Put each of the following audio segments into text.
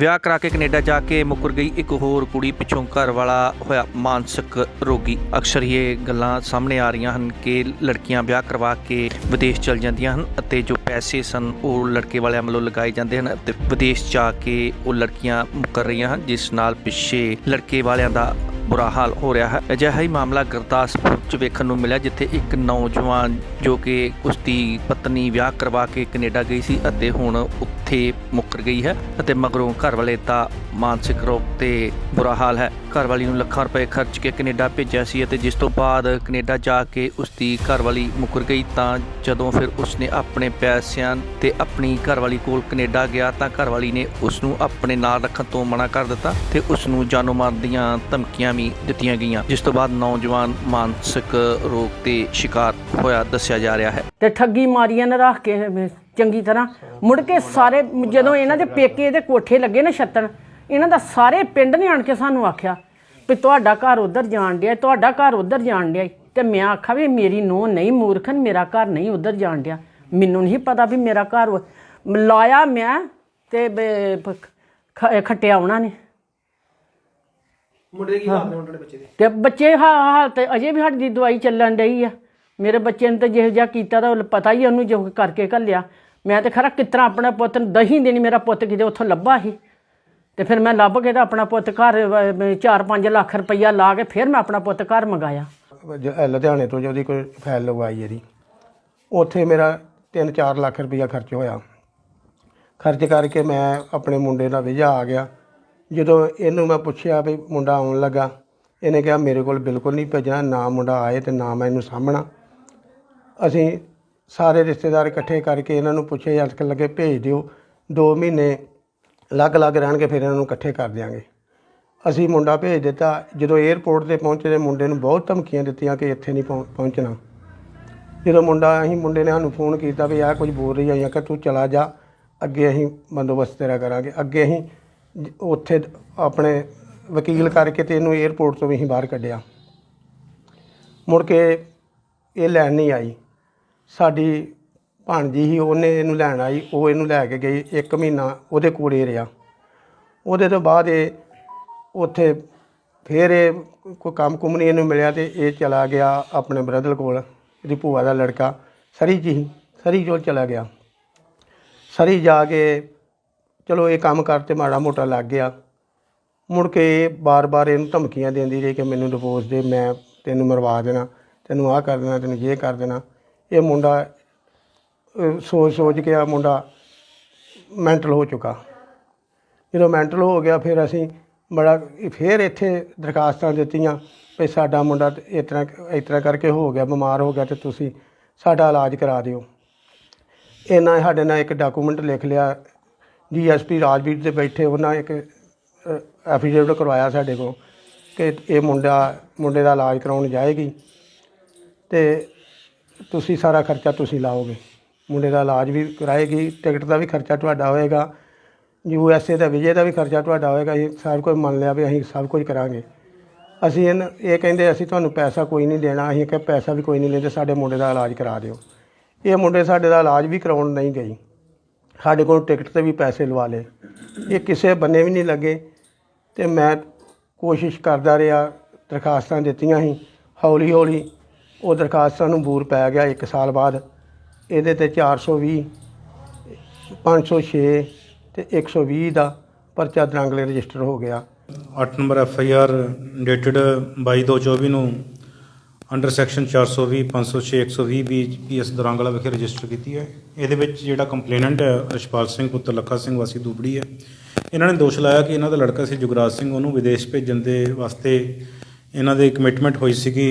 ਵਿਆਹ ਕਰਾ ਕੇ ਕੈਨੇਡਾ ਜਾ ਕੇ ਮੁੱਕਰ ਗਈ ਇੱਕ ਹੋਰ ਕੁੜੀ, ਪਿੱਛੋਂ ਘਰ ਵਾਲਾ ਹੋਇਆ ਮਾਨਸਿਕ ਰੋਗੀ। ਅਕਸਰ ਇਹ ਗੱਲਾਂ ਸਾਹਮਣੇ ਆ ਰਹੀਆਂ ਹਨ ਕਿ ਲੜਕੀਆਂ ਵਿਆਹ ਕਰਵਾ ਕੇ ਵਿਦੇਸ਼ ਚਲ ਜਾਂਦੀਆਂ ਹਨ ਅਤੇ ਜੋ ਪੈਸੇ ਸਨ ਉਹ ਲੜਕੇ ਵਾਲਿਆਂ ਵੱਲੋਂ ਲਗਾਏ ਜਾਂਦੇ ਹਨ ਅਤੇ ਵਿਦੇਸ਼ ਜਾ ਕੇ ਉਹ ਲੜਕੀਆਂ ਮੁੱਕਰ ਰਹੀਆਂ ਹਨ, ਜਿਸ ਨਾਲ ਪਿੱਛੇ ਲੜਕੇ ਵਾਲਿਆਂ ਦਾ ਬੁਰਾ ਹਾਲ ਹੋ ਰਿਹਾ ਹੈ। ਅਜਿਹਾ ਹੀ ਮਾਮਲਾ ਗੁਰਦਾਸਪੁਰ ਚ ਵੇਖਣ ਨੂੰ ਮਿਲਿਆ, ਜਿੱਥੇ ਇੱਕ ਨੌਜਵਾਨ ਜੋ ਕਿ ਉਸ ਦੀ ਪਤਨੀ ਵਿਆਹ ਕਰਵਾ ਕੇ ਕੈਨੇਡਾ ਗਈ ਸੀ ਅਤੇ ਹੁਣ ਉੱਥੇ ਮੁੱਕਰ ਗਈ ਹੈ ਅਤੇ ਮਗਰੋਂ ਘਰ ਵਾਲੇ ਦਾ ਮਾਨਸਿਕ ਰੋਗ ਤੇ ਬੁਰਾ ਹਾਲ ਹੈ। ਘਰ ਵਾਲੀ ਨੂੰ ਲੱਖਾਂ ਰੁਪਏ ਖਰਚ ਕੇ ਕੈਨੇਡਾ ਭੇਜਿਆ ਸੀ ਅਤੇ ਜਿਸ ਤੋਂ ਬਾਅਦ ਕੈਨੇਡਾ ਜਾ ਕੇ ਉਸ ਦੀ ਘਰ ਵਾਲੀ ਮੁੱਕਰ ਗਈ ਤਾਂ ਜਦੋਂ ਫਿਰ ਉਸਨੇ ਆਪਣੇ ਪੈਸਿਆਂ ਤੇ ਆਪਣੀ ਘਰ ਵਾਲੀ ਕੋਲ ਕੈਨੇਡਾ ਗਿਆ ਤਾਂ ਘਰ ਵਾਲੀ ਨੇ ਉਸ ਨੂੰ ਆਪਣੇ ਨਾਲ ਰੱਖਣ ਤੋਂ ਮਨਾ ਕਰ ਦਿੱਤਾ ਤੇ ਉਸ ਨੂੰ ਜਾਨੋਂ ਮਾਰਨ ਦੀਆਂ ਧਮਕੀਆਂ ਵੀ ਦਿੱਤੀਆਂ ਗਈਆਂ, ਜਿਸ ਤੋਂ ਬਾਅਦ ਨੌਜਵਾਨ ਮਾਨਸਿਕ ਰੋਗ ਤੇ ਸ਼ਿਕਾਰ ਹੋਇਆ ਦੱਸਿਆ ਜਾ ਰਿਹਾ ਹੈ। ਤੇ ਠੱਗੀ ਮਾਰੀਆਂ ਨੇ ਰੱਖ ਕੇ ਚੰਗੀ ਤਰ੍ਹਾਂ। ਮੁੜ ਕੇ ਸਾਰੇ ਜਦੋਂ ਇਹਨਾਂ ਦੇ ਪੇਕੇ ਇਹਦੇ ਕੋਠੇ ਲੱਗੇ ਨਾ ਛੱਤਣ ਇਹਨਾਂ ਦਾ ਸਾਰੇ ਪਿੰਡ ਨੇ ਆਣ ਕੇ ਸਾਨੂੰ ਆਖਿਆ ਵੀ ਤੁਹਾਡਾ ਘਰ ਉਧਰ ਜਾਣ ਡਿਆ ਤੁਹਾਡਾ ਘਰ ਉਧਰ ਜਾਣ ਡਿਆ। ਤੇ ਮੈਂ ਆਖਿਆ ਵੀ ਮੇਰੀ ਨੂੰਹ ਨਹੀਂ ਮੂਰਖਨ ਮੇਰਾ ਘਰ ਨਹੀਂ ਉਧਰ ਜਾਣ ਡਿਆ। ਮੈਨੂੰ ਨਹੀਂ ਪਤਾ ਵੀ ਮੇਰਾ ਘਰ ਲਾਇਆ ਮੈਂ ਤੇ ਖੱਟਿਆ ਉਹਨਾਂ ਨੇ। ਮੁੰਡੇ ਦੇ ਕੀ ਹਾਲ ਨੇ ਮੁੰਡੇ ਦੇ ਬੱਚੇ ਦੇ? ਤੇ ਬੱਚੇ ਹਾਲਤ ਅਜੇ ਵੀ ਸਾਡੀ ਦੀ ਦਵਾਈ ਚੱਲਣ ਡਈ ਆ। ਮੇਰੇ ਬੱਚੇ ਨੇ ਤਾਂ ਜਿਹੋ ਜਿਹਾ ਕੀਤਾ ਤਾਂ ਉਹ ਪਤਾ ਹੀ ਉਹਨੂੰ ਜੋ ਕਰਕੇ ਘੱਲਿਆ। ਮੈਂ ਤੇ ਖਰਾ ਕਿਤਨਾ ਆਪਣਾ ਪੁੱਤ ਦਹੀਂ ਦੇਣੀ ਮੇਰਾ ਪੁੱਤ ਕਿਤੇ ਉੱਥੋਂ ਲੱਭਾ ਸੀ। ਤੇ ਫਿਰ ਮੈਂ ਲੱਭ ਕੇ ਤਾਂ ਆਪਣਾ ਪੁੱਤ ਘਰ 4-5 ਲੱਖ ਰੁਪਈਆ ਲਾ ਕੇ ਫਿਰ ਮੈਂ ਆਪਣਾ ਪੁੱਤ ਘਰ ਮੰਗਾਇਆ। ਲੁਧਿਆਣੇ ਤੋਂ ਜਿਹਦੀ ਕੋਈ ਫਾਈਲ ਲਗਵਾਈ ਇਹਦੀ, ਉੱਥੇ ਮੇਰਾ 3-4 ਲੱਖ ਰੁਪਈਆ ਖਰਚ ਹੋਇਆ। ਖਰਚ ਕਰਕੇ ਮੈਂ ਆਪਣੇ ਮੁੰਡੇ ਦਾ ਵੀਜ਼ਾ ਆ ਗਿਆ। ਜਦੋਂ ਇਹਨੂੰ ਮੈਂ ਪੁੱਛਿਆ ਵੀ ਮੁੰਡਾ ਆਉਣ ਲੱਗਾ, ਇਹਨੇ ਕਿਹਾ ਮੇਰੇ ਕੋਲ ਬਿਲਕੁਲ ਨਹੀਂ ਭੇਜਣਾ, ਨਾ ਮੁੰਡਾ ਆਏ ਤੇ ਨਾ ਮੈਂ ਇਹਨੂੰ ਸਾਹਮਣਾ ਅਸੀਂ ਸਾਰੇ ਰਿਸ਼ਤੇਦਾਰ ਇਕੱਠੇ ਕਰਕੇ ਇਹਨਾਂ ਨੂੰ ਪੁੱਛੇ, ਜਦ ਲੱਗੇ ਭੇਜ ਦਿਓ। 2 ਮਹੀਨੇ ਅਲੱਗ-ਅਲੱਗ ਰਹਿਣਗੇ, ਫਿਰ ਇਹਨਾਂ ਨੂੰ ਇਕੱਠੇ ਕਰ ਦਿਆਂਗੇ। ਅਸੀਂ ਮੁੰਡਾ ਭੇਜ ਦਿੱਤਾ। ਜਦੋਂ 에ਅਰਪੋਰਟ ਤੇ ਪਹੁੰਚੇ ਤੇ ਮੁੰਡੇ ਨੂੰ ਬਹੁਤ ਧਮਕੀਆਂ ਦਿੱਤੀਆਂ ਕਿ ਇੱਥੇ ਨਹੀਂ ਪਹੁੰ- ਪਹੁੰਚਣਾ। ਜਦੋਂ ਮੁੰਡਾ, ਅਸੀਂ ਮੁੰਡੇ ਨੇ ਸਾਨੂੰ ਫੋਨ ਕੀਤਾ ਵੀ ਆਹ ਕੁਝ ਬੋਲ ਰਹੀ ਆ ਕਿ ਤੂੰ ਚਲਾ ਜਾ। ਅੱਗੇ ਅਸੀਂ ਬੰਦੋਬਸਤ ਤੇਰਾ ਕਰਾਂਗੇ। ਅੱਗੇ ਅਸੀਂ ਉੱਥੇ ਆਪਣੇ ਵਕੀਲ ਕਰਕੇ ਤੇ ਇਹਨੂੰ 에ਅਰਪੋਰਟ ਤੋਂ ਵੀ ਅਸੀਂ ਬਾਹਰ ਕੱਢਿਆ। ਮੁੜ ਕੇ ਇਹ ਲੈਣ ਨਹੀਂ ਆਈ। ਸਾਡੀ ਭਾਣਜੀ ਹੀ ਉਹਨੇ ਇਹਨੂੰ ਲੈਣ ਆਈ, ਉਹ ਇਹਨੂੰ ਲੈ ਕੇ ਗਈ, ਇੱਕ ਮਹੀਨਾ ਉਹਦੇ ਕੋਲ ਹੀ ਰਿਹਾ। ਉਹਦੇ ਤੋਂ ਬਾਅਦ ਇਹ ਉੱਥੇ ਫਿਰ ਇਹ ਕੋਈ ਕੰਮ ਕੁਮ ਨਹੀਂ ਇਹਨੂੰ ਮਿਲਿਆ ਤੇ ਇਹ ਚਲਾ ਗਿਆ ਆਪਣੇ ਬ੍ਰਦਰ ਕੋਲ, ਇਹਦੀ ਭੂਆ ਦਾ ਲੜਕਾ, ਸਰੀ ਜੀ ਸਰੀ ਜੋ ਚਲਾ ਗਿਆ। ਸਰੀ ਜਾ ਕੇ ਚਲੋ ਇਹ ਕੰਮ ਕਰਤੇ ਮਾੜਾ ਮੋਟਾ ਲੱਗ ਗਿਆ। ਮੁੜ ਕੇ ਬਾਰ-ਬਾਰ ਇਹਨੂੰ ਧਮਕੀਆਂ ਦਿੰਦੀ ਰਹੀ ਕਿ ਮੈਨੂੰ ਡਿਵੋਰਸ ਦੇ, ਮੈਂ ਤੈਨੂੰ ਮਰਵਾ ਦੇਣਾ, ਤੈਨੂੰ ਆਹ ਕਰ ਦੇਣਾ, ਤੈਨੂੰ ਇਹ ਕਰ ਦੇਣਾ। ਇਹ ਮੁੰਡਾ ਸੋਚ ਸੋਚ ਕੇ ਆ ਮੁੰਡਾ ਮੈਂਟਲ ਹੋ ਚੁੱਕਾ। ਜਦੋਂ ਮੈਂਟਲ ਹੋ ਗਿਆ, ਫਿਰ ਅਸੀਂ ਬੜਾ, ਫਿਰ ਇੱਥੇ ਦਰਖਾਸਤਾਂ ਦਿੱਤੀਆਂ ਵੀ ਸਾਡਾ ਮੁੰਡਾ ਇਸ ਤਰ੍ਹਾਂ ਇਸ ਤਰ੍ਹਾਂ ਕਰਕੇ ਹੋ ਗਿਆ, ਬਿਮਾਰ ਹੋ ਗਿਆ ਤੇ ਤੁਸੀਂ ਸਾਡਾ ਇਲਾਜ ਕਰਾ ਦਿਓ। ਇਹਨਾਂ ਸਾਡੇ ਨਾਲ ਇੱਕ ਡਾਕੂਮੈਂਟ ਲਿਖ ਲਿਆ। ਡੀਐਸਪੀ ਰਾਜਵੀਰ ਦੇ ਬੈਠੇ, ਉਹਨਾਂ ਇੱਕ ਐਫੀਡੇਵਿਟ ਕਰਵਾਇਆ ਸਾਡੇ ਕੋਲ ਕਿ ਇਹ ਮੁੰਡਾ, ਮੁੰਡੇ ਦਾ ਇਲਾਜ ਕਰਾਉਣ ਜਾਏਗੀ। ਤੇ ਤੁਸੀਂ ਸਾਰਾ ਖਰਚਾ ਤੁਸੀਂ ਲਾਓਗੇ। ਮੁੰਡੇ ਦਾ ਇਲਾਜ ਵੀ ਕਰਾਏਗੀ, ਟਿਕਟ ਦਾ ਵੀ ਖਰਚਾ ਤੁਹਾਡਾ ਹੋਏਗਾ ਯੂ ਐਸ ਏ ਦਾ ਵਿਜੇ ਦਾ ਵੀ ਖਰਚਾ ਤੁਹਾਡਾ ਹੋਏਗਾ, ਇਹ ਸਭ ਕੁਝ ਮੰਨ ਲਿਆ ਵੀ ਅਸੀਂ ਸਭ ਕੁਝ ਕਰਾਂਗੇ। ਅਸੀਂ ਇਹਨ, ਇਹ ਕਹਿੰਦੇ ਅਸੀਂ ਤੁਹਾਨੂੰ ਪੈਸਾ ਕੋਈ ਨਹੀਂ ਦੇਣਾ, ਅਸੀਂ ਕਿਹਾ ਪੈਸਾ ਵੀ ਕੋਈ ਨਹੀਂ ਲੈਂਦੇ, ਸਾਡੇ ਮੁੰਡੇ ਦਾ ਇਲਾਜ ਕਰਾ ਦਿਓ। ਇਹ ਮੁੰਡੇ ਸਾਡੇ ਦਾ ਇਲਾਜ ਵੀ ਕਰਾਉਣ ਨਹੀਂ ਗਈ। ਸਾਡੇ ਕੋਲ ਟਿਕਟ ਤੇ ਵੀ ਪੈਸੇ ਲਵਾ ਲਏ। ਇਹ ਕਿਸੇ ਬੰਨੇ ਵੀ ਨਹੀਂ ਲੱਗੇ ਤੇ ਮੈਂ ਕੋਸ਼ਿਸ਼ ਕਰਦਾ ਰਿਹਾ, ਦਰਖਾਸਤਾਂ ਦਿੱਤੀਆਂ ਸੀ ਹੌਲੀ ਹੌਲੀ ਉਹ ਦਰਖਾਸਤਾਂ ਨੂੰ ਬੂਰ ਪੈ ਗਿਆ 1 ਸਾਲ ਬਾਅਦ। ਇਹਦੇ ਤੇ 420 506 ਤੇ 120 ਦਾ ਪਰਚਾ ਦਰਾਂਗਲੇ ਰਜਿਸਟਰ ਹੋ ਗਿਆ। 8 number F I R dated 22/2/24 ਨੂੰ under section 420 506 120 B P S Dorangla ਵਿਖੇ ਰਜਿਸਟਰ ਕੀਤੀ ਹੈ। ਇਹਦੇ ਵਿੱਚ ਜਿਹੜਾ ਕੰਪਲੇਨੈਂਟ ਹੈ ਰਸ਼ਪਾਲ ਸਿੰਘ, ਪੁੱਤਰ ਲੱਖਾ ਸਿੰਘ, ਵਾਸੀ ਦੂਬੜੀ ਹੈ। ਇਹਨਾਂ ਨੇ ਦੋਸ਼ ਲਾਇਆ ਕਿ ਇਹਨਾਂ ਦਾ ਲੜਕਾ ਸੀ ਜੁਗਰਾਜ ਸਿੰਘ। ਉਹਨੂੰ ਵਿਦੇਸ਼ ਭੇਜਣ ਦੇ ਵਾਸਤੇ ਇਹਨਾਂ ਦੇ ਕਮਿਟਮੈਂਟ ਹੋਈ ਸੀਗੀ।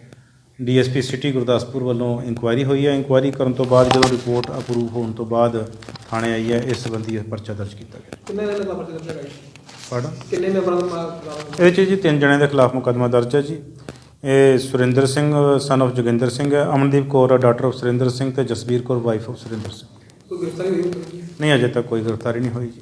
ਡੀਐਸਪੀ ਸਿਟੀ ਗੁਰਦਾਸਪੁਰ ਵੱਲੋਂ ਇਨਕੁਆਇਰੀ ਹੋਈ ਹੈ। ਇਨਕੁਆਇਰੀ ਕਰਨ ਤੋਂ ਬਾਅਦ ਜਦੋਂ ਰਿਪੋਰਟ ਅਪਰੂਵ ਹੋਣ ਤੋਂ ਬਾਅਦ ਥਾਣੇ ਆਈ ਹੈ ਇਸ ਸੰਬੰਧੀ ਇਹ ਪਰਚਾ ਦਰਜ ਕੀਤਾ ਗਿਆ। ਕਿੰਨੇ ਦਿਨ ਦਾ ਪਰਚਾ ਦਰਜ ਜੀ? ਪੜ੍ਹ ਕਿੰਨੇ ਮੈਂਬਰਾਂ ਦਾ ਇਹਦੇ 'ਚ ਜੀ ਤਿੰਨ ਜਣਿਆਂ ਦੇ ਖਿਲਾਫ ਮੁਕੱਦਮਾ ਦਰਜ ਹੈ ਜੀ। ਇਹ ਸੁਰਿੰਦਰ ਸਿੰਘ ਸਨ of ਜੋਗਿੰਦਰ ਸਿੰਘ ਹੈ ਅਮਨਦੀਪ ਕੌਰ ਡਾਟਰ ਆਫ ਸੁਰਿੰਦਰ ਸਿੰਘ ਤੇ ਜਸਬੀਰ ਕੌਰ ਵਾਈਫ ਆਫ ਸੁਰਿੰਦਰ ਸਿੰਘ। ਕੋਈ ਗ੍ਰਿਫਤਾਰੀ ਹੋਈ ਨਹੀਂ ਅਜੇ ਤੱਕ ਕੋਈ ਗ੍ਰਿਫਤਾਰੀ ਨਹੀਂ ਹੋਈ ਜੀ।